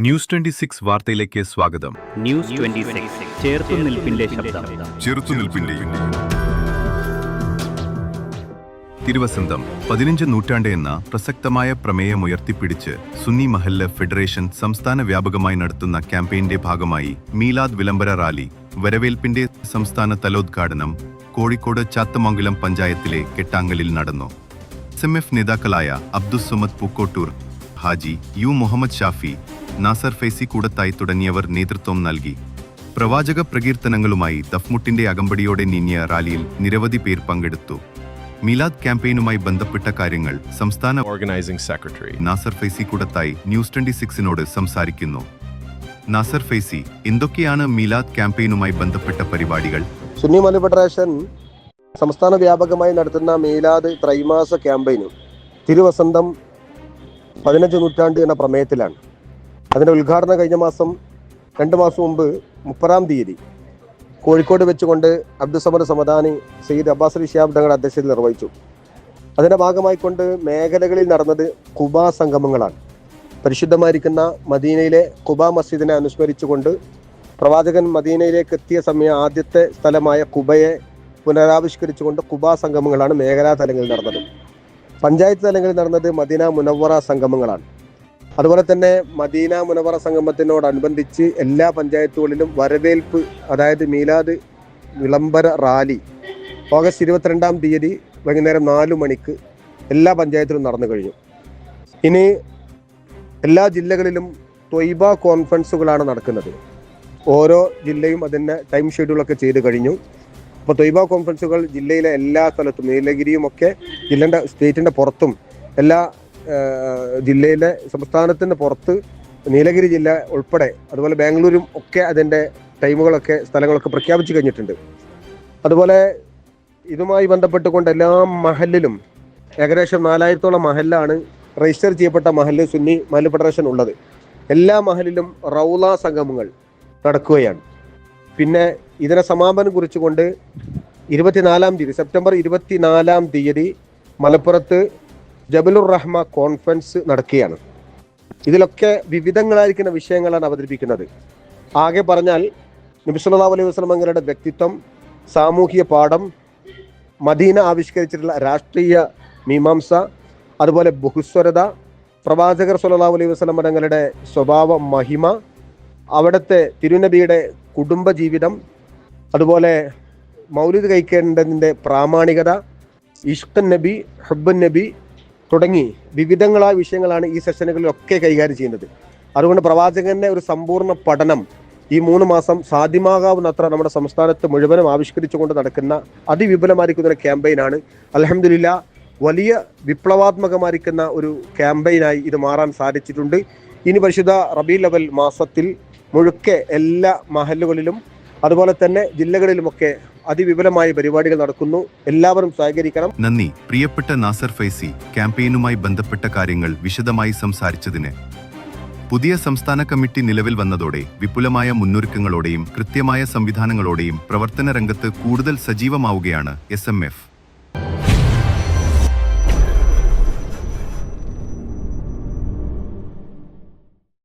News twenty six വാർത്തയിലേക്ക് സ്വാഗതം. News twenty six. ശബ്ദം. ചെറുത്തുനിൽപ്പിന്റെയും തിരുവസന്തം പതിനഞ്ച് നൂറ്റാണ്ട് എന്ന പ്രസക്തമായ പ്രമേയം ഉയർത്തിപ്പിടിച്ച് സുന്നി മഹല്ല ഫെഡറേഷൻ സംസ്ഥാന വ്യാപകമായി നടത്തുന്ന ക്യാമ്പയിന്റെ ഭാഗമായി മീലാദ് വിളംബര റാലി വരവേൽപ്പിന്റെ സംസ്ഥാന തലോദ്ഘാടനം കോഴിക്കോട് ചാത്തമംഗലം പഞ്ചായത്തിലെ കെട്ടാങ്കലിൽ നടന്നു. എസ് എം എഫ് നേതാക്കളായ അബ്ദുസുമദ് പൂക്കോട്ടൂർ ഹാജി യു മുഹമ്മദ് ഷാഫി നാസർ ഫൈസി കൂടത്തായി തുടങ്ങിയവർ നേതൃത്വം നൽകി. പ്രവാചക പ്രകീർത്തനങ്ങളുമായി ദഫ്മുട്ടിന്റെ അകമ്പടിയോടെ നീങ്ങിയ റാലിയിൽ നിരവധി പേർ പങ്കെടുത്തു. മിലാദ് ക്യാമ്പയിനുമായി ബന്ധപ്പെട്ട കാര്യങ്ങൾ സംസ്ഥാന organising secretary Nasar Faizy Koodathai news twenty സിക്സിനോട് സംസാരിക്കുന്നു. നാസർ ഫൈസി എന്തൊക്കെയാണ് മിലാദ് ക്യാമ്പയിനുമായി ബന്ധപ്പെട്ട പരിപാടികൾ? സുന്നി മല ഫെഡറേഷൻ സംസ്ഥാന വ്യാപകമായി നടത്തുന്ന മീലാദ് ത്രൈമാസ ക്യാമ്പയിനും തിരുവസന്തം പതിനഞ്ച് നൂറ്റാണ്ട് എന്ന പ്രമേയത്തിലാണ്. അതിന്റെ ഉദ്ഘാടനം കഴിഞ്ഞ മാസം രണ്ട് മാസം മുമ്പ് മുപ്പതാം തീയതി കോഴിക്കോട് വെച്ചുകൊണ്ട് അബ്ദുസമദ് സമദാനി സയ്യിദ് അബ്ബാസ് അലി ഷിയാബ് തങ്ങളുടെ അധ്യക്ഷതയിൽ നിർവഹിച്ചു. അതിന്റെ ഭാഗമായിക്കൊണ്ട് മേഖലകളിൽ നടന്നത് കുബാ സംഗമങ്ങളാണ്. പരിശുദ്ധമായിരിക്കുന്ന മദീനയിലെ കുബാ മസ്ജിദിനെ അനുസ്മരിച്ചുകൊണ്ട് പ്രവാചകൻ മദീനയിലേക്ക് എത്തിയ സമയം ആദ്യത്തെ സ്ഥലമായ കുബയെ പുനരാവിഷ്കരിച്ചുകൊണ്ട് കുബാ സംഗമങ്ങളാണ് മേഖലാ തലങ്ങളിൽ നടന്നത്. പഞ്ചായത്ത് തലങ്ങളിൽ നടന്നത് മദീന മുനവറ സംഗമങ്ങളാണ്. അതുപോലെ തന്നെ മദീന മുനവറ സംഗമത്തിനോടനുബന്ധിച്ച് എല്ലാ പഞ്ചായത്തുകളിലും വരവേൽപ്പ് അതായത് മീലാദ് വിളംബര റാലി ഓഗസ്റ്റ് ഇരുപത്തിരണ്ടാം തീയതി വൈകുന്നേരം നാല് മണിക്ക് എല്ലാ പഞ്ചായത്തിലും നടന്നു കഴിഞ്ഞു. ഇനി എല്ലാ ജില്ലകളിലും ത്വയ്ബ കോൺഫറൻസുകളാണ് നടക്കുന്നത്. ഓരോ ജില്ലയും അതിന്റെ ടൈം ഷെഡ്യൂളൊക്കെ ചെയ്ത് കഴിഞ്ഞു. അപ്പോൾ ത്വയ്ബ കോൺഫറൻസുകൾ ജില്ലയിലെ എല്ലാ സ്ഥലത്തും നീലഗിരിയുമൊക്കെ ജില്ലന്റെ സ്റ്റേറ്റിന്റെ പുറത്തും എല്ലാ ജില്ലയിലെ സംസ്ഥാനത്തിന് പുറത്ത് നീലഗിരി ജില്ല ഉൾപ്പെടെ അതുപോലെ ബാംഗ്ലൂരും ഒക്കെ അതിന്റെ ടൈമുകളൊക്കെ സ്ഥലങ്ങളൊക്കെ പ്രഖ്യാപിച്ചു കഴിഞ്ഞിട്ടുണ്ട്. അതുപോലെ ഇതുമായി ബന്ധപ്പെട്ടുകൊണ്ട് എല്ലാ മഹലിലും ഏകദേശം നാലായിരത്തോളം മഹലിലാണ് രജിസ്റ്റർ ചെയ്യപ്പെട്ട മഹൽ സുന്നി മഹൽ ഫെഡറേഷൻ ഉള്ളത്. എല്ലാ മഹലിലും റൗള സംഗമങ്ങൾ നടക്കുകയാണ്. പിന്നെ ഇതിനെ സമാപനം കുറിച്ചുകൊണ്ട് ഇരുപത്തിനാലാം തീയതി സെപ്റ്റംബർ ഇരുപത്തിനാലാം തീയതി മലപ്പുറത്ത് ജബലുർ റഹ്മ കോൺഫറൻസ് നടക്കുകയാണ്. ഇതിലൊക്കെ വിവിധങ്ങളായിരിക്കുന്ന വിഷയങ്ങളാണ് അവതരിപ്പിക്കുന്നത്. ആകെ പറഞ്ഞാൽ നബിസ്വല്ലാ അലൈഹി വസ്ലമങ്ങളുടെ വ്യക്തിത്വം സാമൂഹിക പാഠം മദീന ആവിഷ്കരിച്ചിട്ടുള്ള രാഷ്ട്രീയ മീമാംസ അതുപോലെ ബഹുസ്വരത പ്രവാചകർ സുല്ലാ അലൈഹി വസ്ലമങ്ങളുടെ സ്വഭാവ മഹിമ അവിടുത്തെ തിരുനബിയുടെ കുടുംബ ജീവിതം അതുപോലെ മൗലിദ് കഴിക്കേണ്ടതിന്റെ പ്രാമാണികത ഇഷ്കൻ നബി ഹബ്ബൻ നബി തുടങ്ങി വിവിധങ്ങളായ വിഷയങ്ങളാണ് ഈ സെഷനുകളിലൊക്കെ കൈകാര്യം ചെയ്യുന്നത്. അതുകൊണ്ട് പ്രവാചകന്റെ ഒരു സമ്പൂർണ പഠനം ഈ മൂന്ന് മാസം സാധ്യമാകാവുന്നത്ര നമ്മുടെ സംസ്ഥാനത്ത് മുഴുവനും ആവിഷ്കരിച്ചുകൊണ്ട് നടക്കുന്ന അതിവിപുലമായിരിക്കുന്ന ഒരു ക്യാമ്പയിനാണ് അലഹമില്ല വലിയ വിപ്ലവാത്മകമായിരിക്കുന്ന ഒരു ക്യാമ്പയിനായി ഇത് മാറാൻ സാധിച്ചിട്ടുണ്ട്. ഇനി പരിശുദ്ധ റബി ലെവൽ മാസത്തിൽ മുഴുക്കെ എല്ലാ മഹലുകളിലും അതുപോലെ തന്നെ ജില്ലകളിലുമൊക്കെ അതിവിപുലമായ പരിപാടികൾ നടക്കുന്നു. എല്ലാവരും സഹകരിക്കണം. നന്ദി. പ്രിയപ്പെട്ട നാസർ ഫൈസി ക്യാമ്പയിനുമായി ബന്ധപ്പെട്ട കാര്യങ്ങൾ വിശദമായി സംസാരിച്ചതിന്. പുതിയ സംസ്ഥാന കമ്മിറ്റി നിലവിൽ വന്നതോടെ വിപുലമായ മുന്നൊരുക്കങ്ങളോടെയും കൃത്യമായ സംവിധാനങ്ങളോടെയും പ്രവർത്തന രംഗത്ത് കൂടുതൽ സജീവമാവുകയാണ് എസ്